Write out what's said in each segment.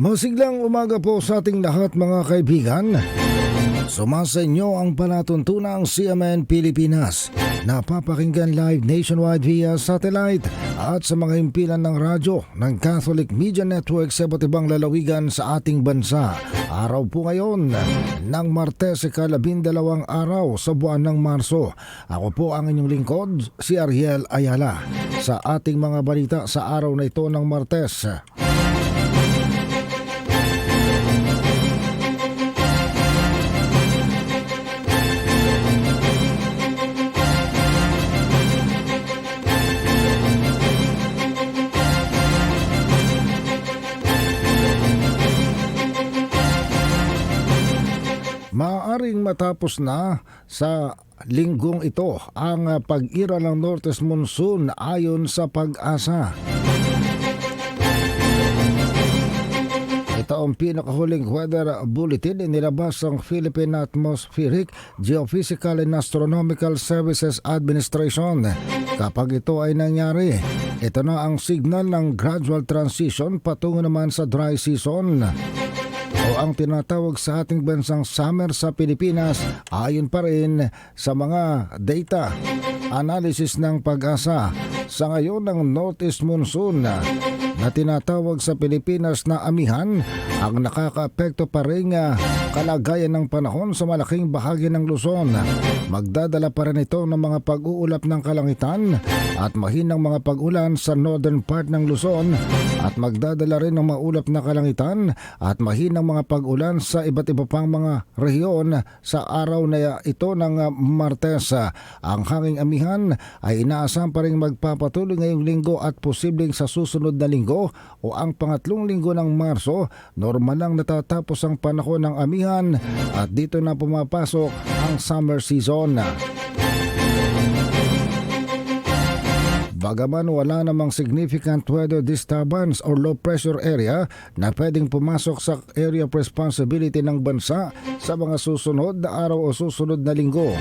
Masiglang umaga po sa ating lahat mga kaibigan. Sumasa inyo ang palatuntunang CMN Pilipinas. Napapakinggan live nationwide via satellite at sa mga himpilan ng radyo ng Catholic Media Network sa iba't ibang lalawigan sa ating bansa. Araw po ngayon ng Martes ikalabindalawang araw sa buwan ng Marso. Ako po ang inyong lingkod, si Ariel Ayala. Sa ating mga balita sa araw na ito ng Martes. Maaring matapos na sa linggong ito ang ah, pag-ira ng Nortes Monsoon ayon sa pag-asa. Ito ang pinakahuling weather bulletin inilabas ng Philippine Atmospheric, Geophysical and Astronomical Services Administration. Kapag ito ay nangyari, ito na ang signal ng gradual transition patungo naman sa dry season ang tinatawag sa ating bansang summer sa Pilipinas ayon pa rin sa mga data analysis ng pag-asa sa ngayon ng Northeast Monsoon na tinatawag sa Pilipinas na amihan ang nakakaapekto pa rin kalagayan ng panahon sa malaking bahagi ng Luzon. Magdadala pa rin ito ng mga pag-uulap ng kalangitan at mahinang mga pag-ulan sa northern part ng Luzon at magdadala rin ng maulap na kalangitan at mahinang mga pag-ulan sa iba't iba pang mga rehiyon sa araw na ito ng Martes. Ang hanging amihan ay inaasahan pa rin magpapatuloy ngayong linggo at posibleng sa susunod na linggo o ang pangatlong linggo ng Marso, normal lang natatapos ang panahon ng amihan at dito na pumapasok ang summer season. Bagaman wala namang significant weather disturbance or low pressure area na pwedeng pumasok sa area of responsibility ng bansa sa mga susunod na araw o susunod na linggo.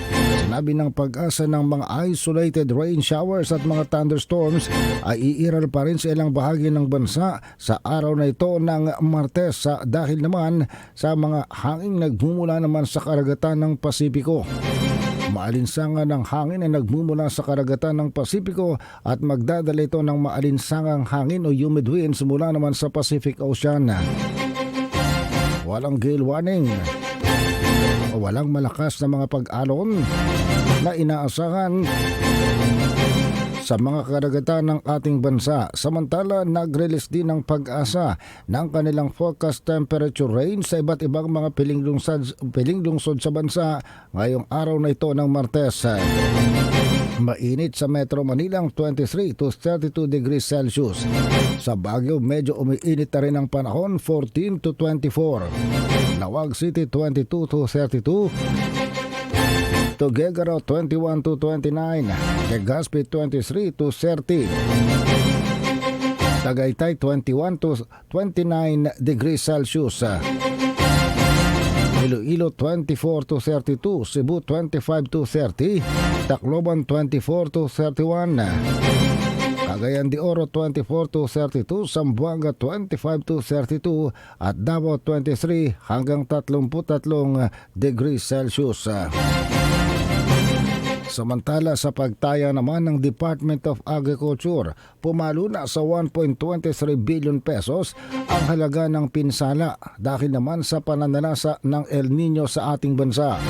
Sinabi ng pag-asa ng mga isolated rain showers at mga thunderstorms ay iiral pa rin sa ilang bahagi ng bansa sa araw na ito ng Martes sa dahil naman sa mga hanging nagmumula naman sa karagatan ng Pasipiko. Maalinsangan ng hangin ay nagmumula sa karagatan ng Pasipiko at magdadala ito ng maalinsangang hangin o humid winds mula naman sa Pacific Ocean. Walang gale warning o walang malakas na mga pag-alon na inaasahan sa mga karagatan ng ating bansa. Samantala, nag-release din ng pag-asa ng kanilang forecast temperature range sa iba't ibang mga piling lungsod, piling lungsod sa bansa ngayong araw na ito ng Martes. Mainit sa Metro Manila ang 23 to 32 degrees Celsius. Sa Baguio, medyo umiinit na rin ang panahon 14 to 24. Nawag City 22 to 32. Tuguegarao 21 to 29, Legazpi 23 to 30, Tagaytay 21 to 29 degrees Celsius, Iloilo 24 to 32, Cebu 25 to 30, Tacloban 24 to 31, Cagayan de Oro 24 to 32, Zamboanga 25 to 32 at Davao 23 hanggang 33 degrees Celsius. Samantala sa pagtaya naman ng Department of Agriculture, pumalo na sa 1.23 billion pesos ang halaga ng pinsala dahil naman sa pananalasa ng El Nino sa ating bansa.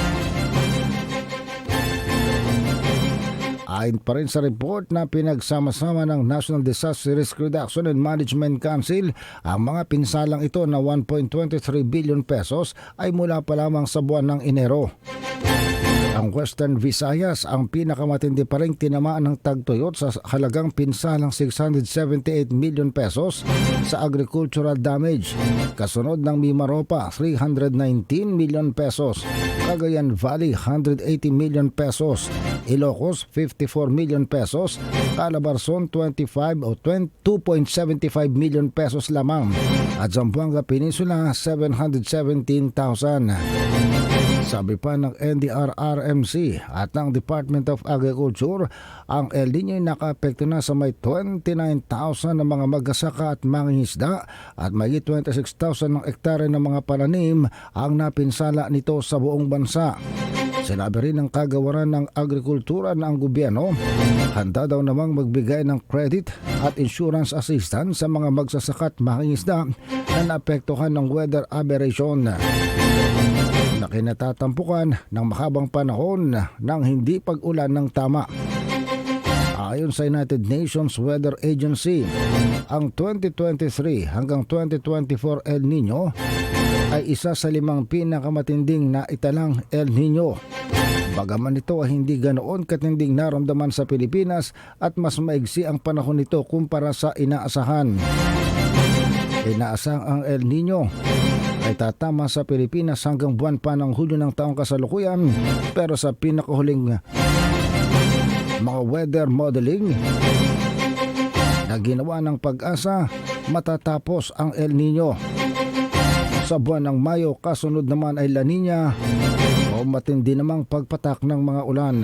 Ayon pa rin sa report na pinagsama-sama ng National Disaster Risk Reduction and Management Council, ang mga pinsalang ito na 1.23 billion pesos ay mula pa lamang sa buwan ng Enero. Ang Western Visayas ang pinakamatindi pa rin tinamaan ng tagtuyot sa halagang pinsalang 678 million pesos sa agricultural damage. Kasunod ng Mimaropa, 319 million pesos. Cagayan Valley, 180 million pesos. Ilocos, 54 million pesos. Calabarzon, 25 o 2.75 million pesos lamang. At Zamboanga Peninsula, 717,000. Sabi pa ng NDRRMC at ng Department of Agriculture, ang El Nino ay nakaapekto na sa may 29,000 na mga magasaka at mangingisda at may 26,000 ng hektare ng mga pananim ang napinsala nito sa buong bansa. Sinabi rin ng kagawaran ng agrikultura na ang gobyerno handa daw namang magbigay ng credit at insurance assistance sa mga magsasaka at mangingisda na naapektuhan ng weather aberration na kinatatampukan ng mahabang panahon ng hindi pag-ulan ng tama. Ayon sa United Nations Weather Agency, ang 2023 hanggang 2024 El Nino ay isa sa limang pinakamatinding na italang El Nino. Bagaman ito ay hindi ganoon katinding naramdaman sa Pilipinas at mas maigsi ang panahon nito kumpara sa inaasahan. Inaasang ang El Nino ay tatama sa Pilipinas hanggang buwan pa ng Hulyo ng taong kasalukuyan pero sa pinakahuling mga weather modeling na ginawa ng pag-asa matatapos ang El Nino. Sa buwan ng Mayo, kasunod naman ay La Nina o matindi namang pagpatak ng mga ulan.